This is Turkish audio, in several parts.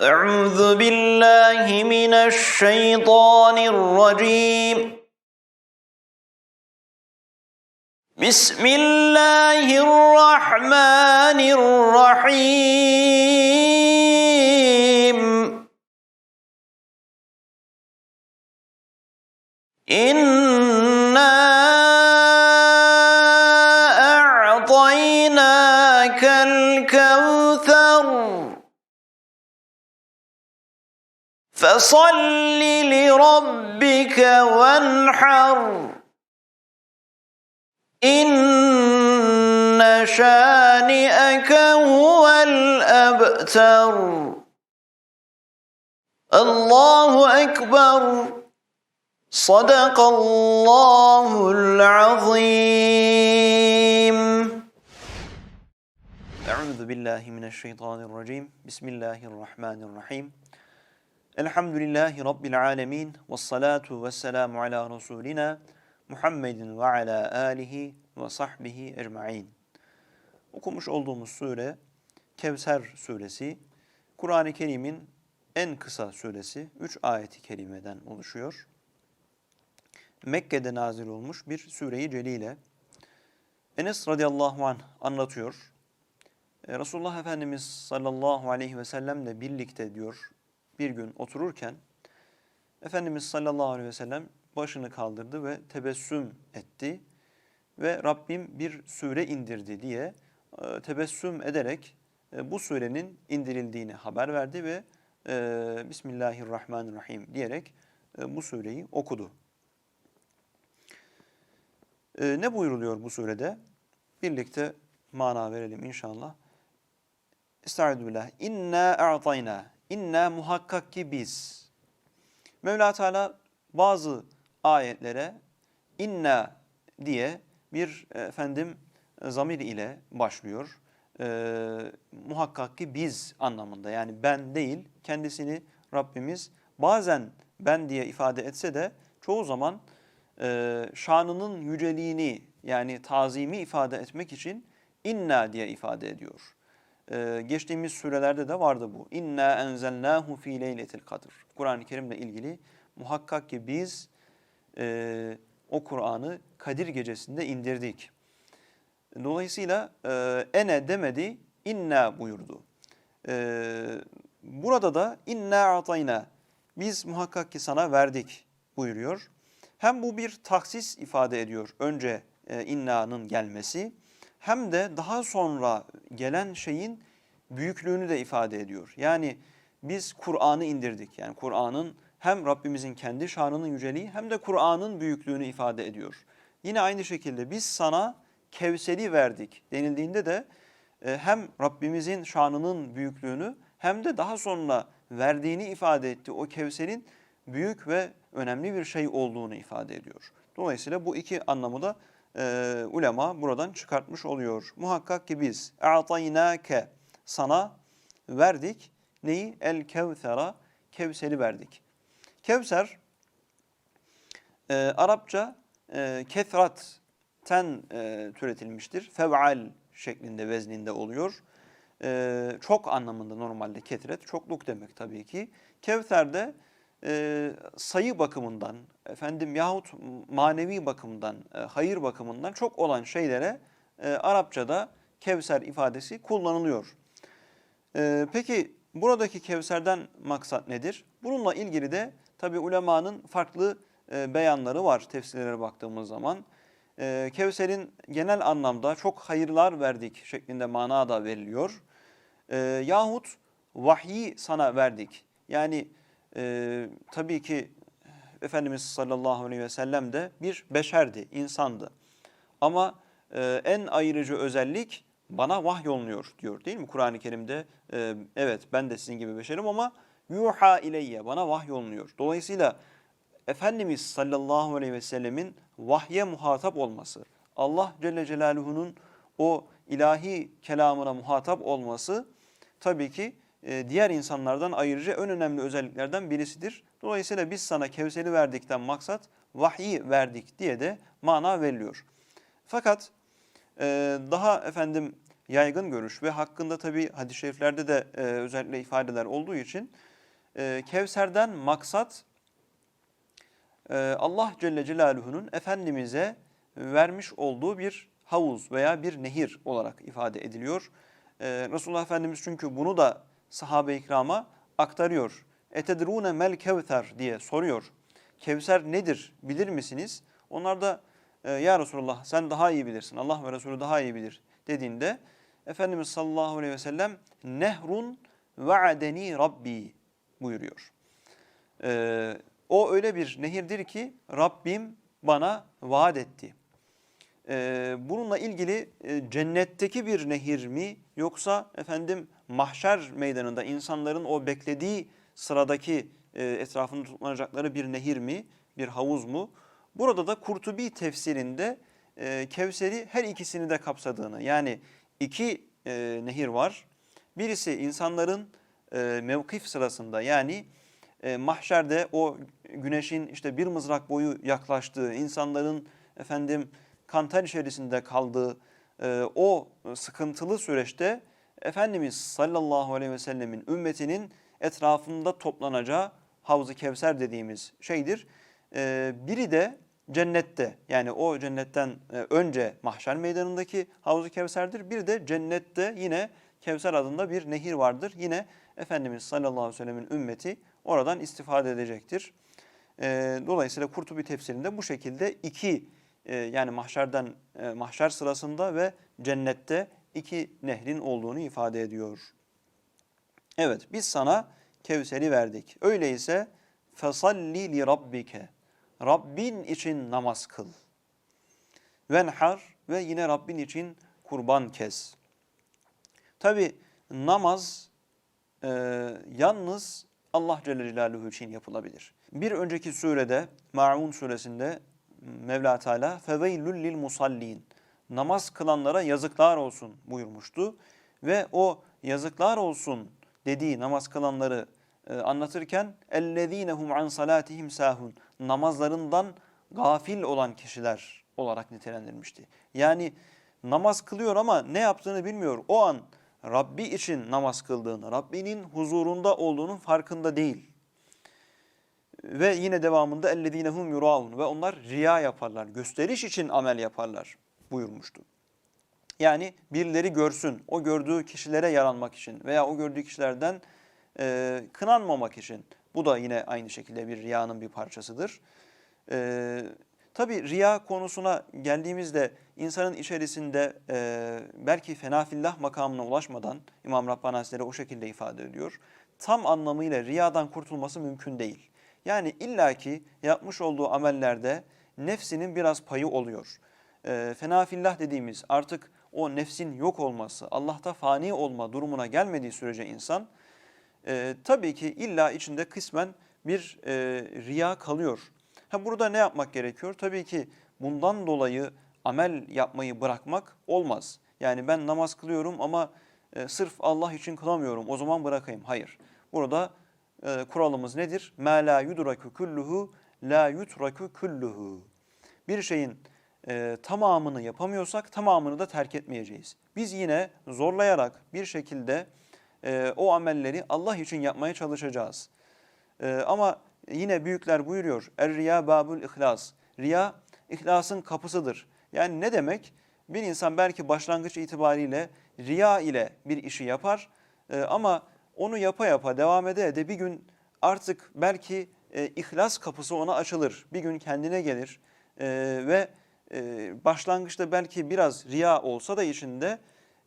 أعوذ بالله من الشيطان الرجيم. بسم الله الرحمن الرحيم. إنا أعطيناك الكوثر فصل لربك وانحر. إن شانئك هو الأبتر. الله أكبر. صدق الله العظيم. أعوذ بالله من الشيطان الرجيم. بسم الله الرحمن الرحيم. Elhamdülillahi Rabbil alemin ve salatu ve selamu ala Resulina Muhammedin ve ala alihi ve sahbihi ecma'in. Okumuş olduğumuz sure Kevser suresi, Kur'an-ı Kerim'in en kısa suresi, 3 ayeti kerimeden oluşuyor. Mekke'de nazil olmuş bir sure-i celile. Enes radıyallahu anh anlatıyor. E, Resulullah Efendimiz sallallahu aleyhi ve sellemle birlikte diyor bir gün otururken Efendimiz sallallahu aleyhi ve sellem başını kaldırdı ve tebessüm etti ve Rabbim bir sure indirdi diye e, tebessüm ederek e, bu surenin indirildiğini haber verdi ve e, Bismillahirrahmanirrahim diyerek bu sureyi okudu. Ne buyuruluyor bu surede? Birlikte mana verelim inşallah. Estaizu. İnna a'tayna. İnna muhakkak ki biz. Mevla Teala bazı ayetlere inna diye bir efendim zamir ile başlıyor. Ee, muhakkak ki biz anlamında yani ben değil kendisini Rabbimiz bazen ben diye ifade etse de çoğu zaman e, şanının yüceliğini yani tazimi ifade etmek için inna diye ifade ediyor. Ee, geçtiğimiz sürelerde de vardı bu. İnna enzelnahu fi leyletil kadr. Kur'an-ı Kerim'le ilgili muhakkak ki biz e, o Kur'an'ı Kadir gecesinde indirdik. Dolayısıyla e, ene demedi, inna buyurdu. E, burada da inna atayna, biz muhakkak ki sana verdik buyuruyor. Hem bu bir taksis ifade ediyor önce e, inna'nın gelmesi hem de daha sonra gelen şeyin büyüklüğünü de ifade ediyor. Yani biz Kur'an'ı indirdik. Yani Kur'an'ın hem Rabbimizin kendi şanının yüceliği hem de Kur'an'ın büyüklüğünü ifade ediyor. Yine aynı şekilde biz sana Kevser'i verdik denildiğinde de e, hem Rabbimizin şanının büyüklüğünü hem de daha sonra verdiğini ifade etti. O Kevser'in büyük ve önemli bir şey olduğunu ifade ediyor. Dolayısıyla bu iki anlamı da e, ulema buradan çıkartmış oluyor. Muhakkak ki biz a'taynake sana verdik. Neyi? El kevsera Kevser'i verdik. Kevser e, Arapça e, kethratten e, türetilmiştir. Fev'al şeklinde vezninde oluyor. E, çok anlamında normalde ketret, çokluk demek tabii ki. Kevser de e, sayı bakımından, efendim yahut manevi bakımdan, e, hayır bakımından çok olan şeylere e, Arapçada Kevser ifadesi kullanılıyor. E, peki buradaki Kevser'den maksat nedir? Bununla ilgili de tabi ulemanın farklı e, beyanları var tefsirlere baktığımız zaman. E, Kevser'in genel anlamda çok hayırlar verdik şeklinde mana da veriliyor. E, yahut vahyi sana verdik. Yani e, tabii ki Efendimiz sallallahu aleyhi ve sellem de bir beşerdi, insandı. Ama e, en ayırıcı özellik bana vahyolunuyor diyor değil mi Kur'an-ı Kerim'de? E, evet ben de sizin gibi beşerim ama yuha ileyye bana vahyolunuyor. Dolayısıyla Efendimiz sallallahu aleyhi ve sellemin vahye muhatap olması, Allah Celle Celaluhu'nun o ilahi kelamına muhatap olması tabii ki diğer insanlardan ayırıcı en önemli özelliklerden birisidir. Dolayısıyla biz sana Kevser'i verdikten maksat vahyi verdik diye de mana veriliyor. Fakat e, daha efendim yaygın görüş ve hakkında tabi hadis-i şeriflerde de e, özellikle ifadeler olduğu için e, Kevser'den maksat e, Allah Celle Celaluhu'nun Efendimiz'e vermiş olduğu bir havuz veya bir nehir olarak ifade ediliyor. E, Resulullah Efendimiz çünkü bunu da sahabe-i ikrama aktarıyor. Etedrune mel kevser diye soruyor. Kevser nedir bilir misiniz? Onlar da e, ya Resulullah sen daha iyi bilirsin. Allah ve Resulü daha iyi bilir dediğinde Efendimiz sallallahu aleyhi ve sellem nehrun va'adeni rabbi buyuruyor. E, o öyle bir nehirdir ki Rabbim bana vaat etti. E, bununla ilgili e, cennetteki bir nehir mi yoksa efendim mahşer meydanında insanların o beklediği sıradaki e, etrafında toplanacakları bir nehir mi, bir havuz mu? Burada da Kurtubi tefsirinde e, Kevser'i her ikisini de kapsadığını yani iki e, nehir var. Birisi insanların e, mevkif sırasında yani e, mahşerde o güneşin işte bir mızrak boyu yaklaştığı, insanların efendim kantar içerisinde kaldığı e, o sıkıntılı süreçte Efendimiz sallallahu aleyhi ve sellemin ümmetinin etrafında toplanacağı Havz-ı Kevser dediğimiz şeydir. E, biri de cennette yani o cennetten e, önce mahşer meydanındaki Havz-ı Kevser'dir. Bir de cennette yine Kevser adında bir nehir vardır. Yine Efendimiz sallallahu aleyhi ve sellemin ümmeti oradan istifade edecektir. E, dolayısıyla Kurtubi tefsirinde bu şekilde iki e, yani mahşerden e, mahşer sırasında ve cennette iki nehrin olduğunu ifade ediyor. Evet biz sana Kevser'i verdik. Öyleyse fesalli li rabbike. Rabbin için namaz kıl. Venhar ve yine Rabbin için kurban kes. Tabi namaz e, yalnız Allah Celle Celaluhu için yapılabilir. Bir önceki surede Ma'un suresinde Mevla Teala feveylül lil musallin namaz kılanlara yazıklar olsun buyurmuştu ve o yazıklar olsun dediği namaz kılanları e, anlatırken ellezinehum an salatihim sahun namazlarından gafil olan kişiler olarak nitelendirmişti. Yani namaz kılıyor ama ne yaptığını bilmiyor. O an Rabbi için namaz kıldığını, Rabbinin huzurunda olduğunun farkında değil. Ve yine devamında ellezinehum yuraun ve onlar riya yaparlar, gösteriş için amel yaparlar buyurmuştu. Yani birileri görsün, o gördüğü kişilere yaranmak için veya o gördüğü kişilerden e, kınanmamak için. Bu da yine aynı şekilde bir riyanın bir parçasıdır. E, Tabi riya konusuna geldiğimizde insanın içerisinde e, belki fenafillah makamına ulaşmadan İmam Rabbani Hazretleri o şekilde ifade ediyor. Tam anlamıyla riyadan kurtulması mümkün değil. Yani illaki yapmış olduğu amellerde nefsinin biraz payı oluyor. E, fenafillah dediğimiz artık o nefsin yok olması, Allah'ta fani olma durumuna gelmediği sürece insan e, tabii ki illa içinde kısmen bir e, riya kalıyor. Ha burada ne yapmak gerekiyor? Tabii ki bundan dolayı amel yapmayı bırakmak olmaz. Yani ben namaz kılıyorum ama e, sırf Allah için kılamıyorum o zaman bırakayım. Hayır. Burada e, kuralımız nedir? مَا لَا يُدْرَكُ كُلُّهُ لَا يُتْرَكُ كُلُّهُ Bir şeyin e, tamamını yapamıyorsak tamamını da terk etmeyeceğiz. Biz yine zorlayarak bir şekilde e, o amelleri Allah için yapmaya çalışacağız. E, ama yine büyükler buyuruyor. Er-riya babul ihlas. Riya ihlasın kapısıdır. Yani ne demek? Bir insan belki başlangıç itibariyle riya ile bir işi yapar e, ama onu yapa yapa devam ede de bir gün artık belki e, ihlas kapısı ona açılır. Bir gün kendine gelir e, ve e, başlangıçta belki biraz riya olsa da içinde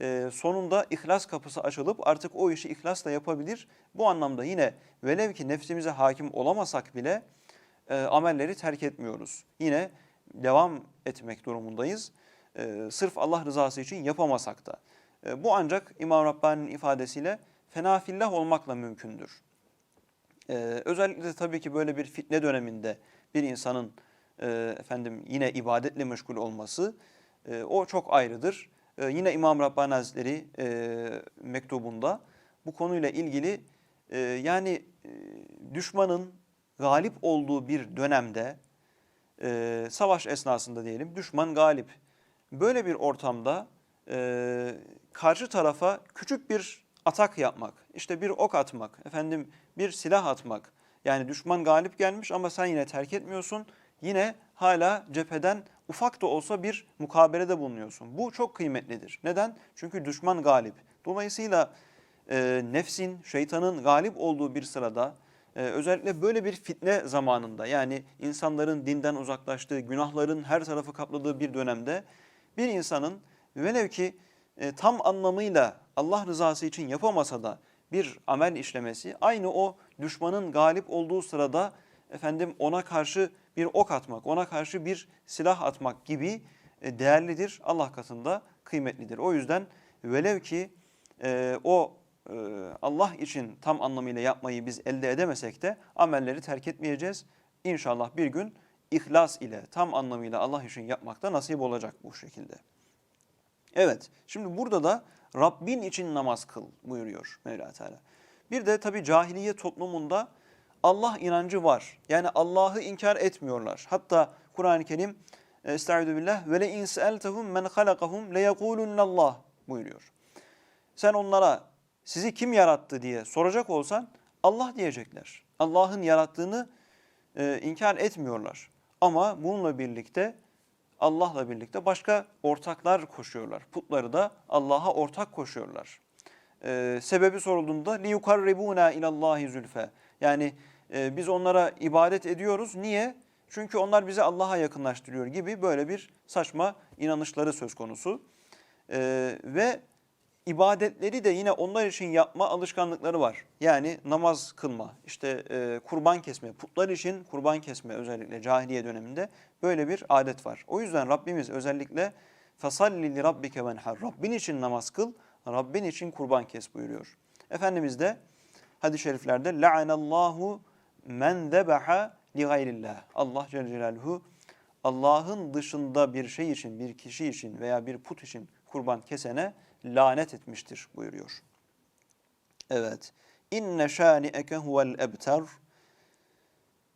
e, sonunda ihlas kapısı açılıp artık o işi ihlasla yapabilir. Bu anlamda yine velev ki nefsimize hakim olamasak bile e, amelleri terk etmiyoruz. Yine devam etmek durumundayız. E, sırf Allah rızası için yapamasak da. E, bu ancak İmam Rabbani'nin ifadesiyle fenafillah olmakla mümkündür. E, özellikle tabii ki böyle bir fitne döneminde bir insanın e, efendim yine ibadetle meşgul olması e, o çok ayrıdır. E, yine İmam Rabbani Hazretleri mektubunda bu konuyla ilgili yani düşmanın galip olduğu bir dönemde savaş esnasında diyelim düşman galip. Böyle bir ortamda karşı tarafa küçük bir atak yapmak, işte bir ok atmak, efendim bir silah atmak. Yani düşman galip gelmiş ama sen yine terk etmiyorsun. Yine hala cepheden ufak da olsa bir mukabelede bulunuyorsun. Bu çok kıymetlidir. Neden? Çünkü düşman galip. Dolayısıyla e, nefsin, şeytanın galip olduğu bir sırada e, özellikle böyle bir fitne zamanında yani insanların dinden uzaklaştığı, günahların her tarafı kapladığı bir dönemde bir insanın velev ki e, tam anlamıyla Allah rızası için yapamasa da bir amel işlemesi aynı o düşmanın galip olduğu sırada efendim ona karşı bir ok atmak, ona karşı bir silah atmak gibi e, değerlidir. Allah katında kıymetlidir. O yüzden velev ki e, o e, Allah için tam anlamıyla yapmayı biz elde edemesek de amelleri terk etmeyeceğiz. İnşallah bir gün ihlas ile tam anlamıyla Allah için yapmakta nasip olacak bu şekilde. Evet, şimdi burada da Rabbin için namaz kıl buyuruyor Mevla Teala. Bir de tabi cahiliye toplumunda Allah inancı var. Yani Allah'ı inkar etmiyorlar. Hatta Kur'an-ı Kerim Estaizu billah ve le in men halakahum le yekulunallah buyuruyor. Sen onlara sizi kim yarattı diye soracak olsan Allah diyecekler. Allah'ın yarattığını e, inkar etmiyorlar. Ama bununla birlikte Allah'la birlikte başka ortaklar koşuyorlar. Putları da Allah'a ortak koşuyorlar. Ee, sebebi sorulduğunda liyukarribuna ilallahi zülfe. Yani e, biz onlara ibadet ediyoruz. Niye? Çünkü onlar bizi Allah'a yakınlaştırıyor gibi böyle bir saçma inanışları söz konusu. Ee, ve ibadetleri de yine onlar için yapma alışkanlıkları var. Yani namaz kılma, işte e, kurban kesme, putlar için kurban kesme özellikle cahiliye döneminde böyle bir adet var. O yüzden Rabbimiz özellikle li rabbike venhar. Rabbin için namaz kıl, Rabbin için kurban kes buyuruyor. Efendimiz de hadis-i şeriflerde la'anallahu men zebaha li gayrillah. Allah Celle Celaluhu Allah'ın dışında bir şey için, bir kişi için veya bir put için kurban kesene lanet etmiştir buyuruyor. Evet. İnne şâni'eke huvel ebter.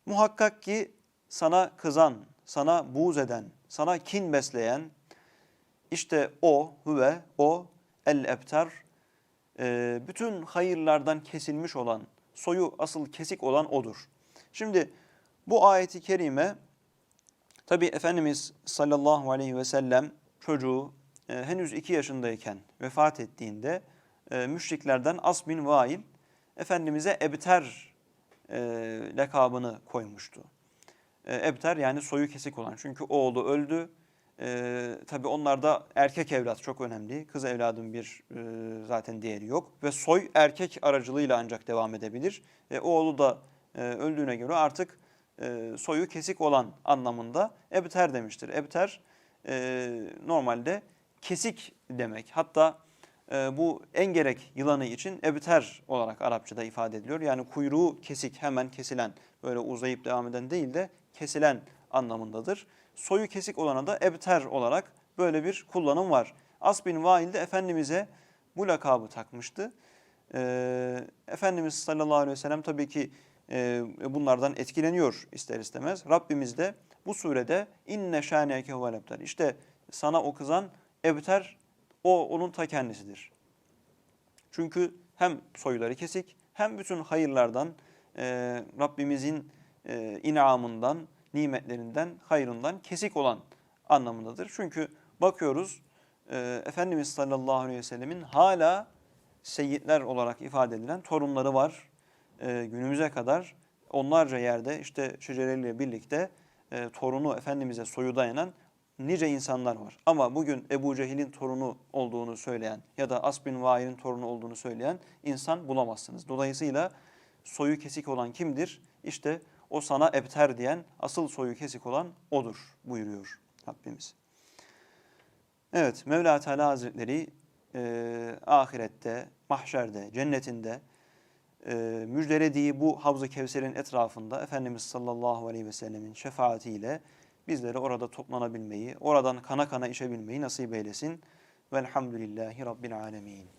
Muhakkak ki sana kızan, sana buğz eden, sana kin besleyen işte o, huve, o, el ebter, e, bütün hayırlardan kesilmiş olan, soyu asıl kesik olan odur. Şimdi bu ayeti kerime tabi Efendimiz sallallahu aleyhi ve sellem çocuğu e, henüz iki yaşındayken vefat ettiğinde e, müşriklerden As bin Vail Efendimiz'e Ebter e, lakabını koymuştu. E, Ebter yani soyu kesik olan çünkü oğlu öldü. E, tabii onlarda erkek evlat çok önemli. Kız evladın bir e, zaten değeri yok. Ve soy erkek aracılığıyla ancak devam edebilir. E, oğlu da e, öldüğüne göre artık e, soyu kesik olan anlamında Ebter demiştir. Ebter e, normalde kesik demek. Hatta e, bu engerek yılanı için ebter olarak Arapçada ifade ediliyor. Yani kuyruğu kesik, hemen kesilen, böyle uzayıp devam eden değil de kesilen anlamındadır. Soyu kesik olana da ebter olarak böyle bir kullanım var. As bin Vail de Efendimiz'e bu lakabı takmıştı. E, Efendimiz sallallahu aleyhi ve sellem tabii ki e, bunlardan etkileniyor ister istemez. Rabbimiz de bu surede inne şâneke huvel ebter. İşte sana o kızan ebter o onun ta kendisidir. Çünkü hem soyları kesik hem bütün hayırlardan e, Rabbimizin e, inamından, nimetlerinden, hayrından kesik olan anlamındadır. Çünkü bakıyoruz e, Efendimiz sallallahu aleyhi ve sellemin hala seyyidler olarak ifade edilen torunları var. E, günümüze kadar onlarca yerde işte şecereleriyle birlikte e, torunu Efendimiz'e soyu dayanan nice insanlar var. Ama bugün Ebu Cehil'in torunu olduğunu söyleyen ya da As bin torunu olduğunu söyleyen insan bulamazsınız. Dolayısıyla soyu kesik olan kimdir? İşte o sana ebter diyen asıl soyu kesik olan odur buyuruyor Rabbimiz. Evet Mevla Teala Hazretleri e, ahirette, mahşerde, cennetinde e, müjdelediği bu Havz-ı Kevser'in etrafında Efendimiz sallallahu aleyhi ve sellemin şefaatiyle bizleri orada toplanabilmeyi, oradan kana kana içebilmeyi nasip eylesin. Velhamdülillahi Rabbil alemin.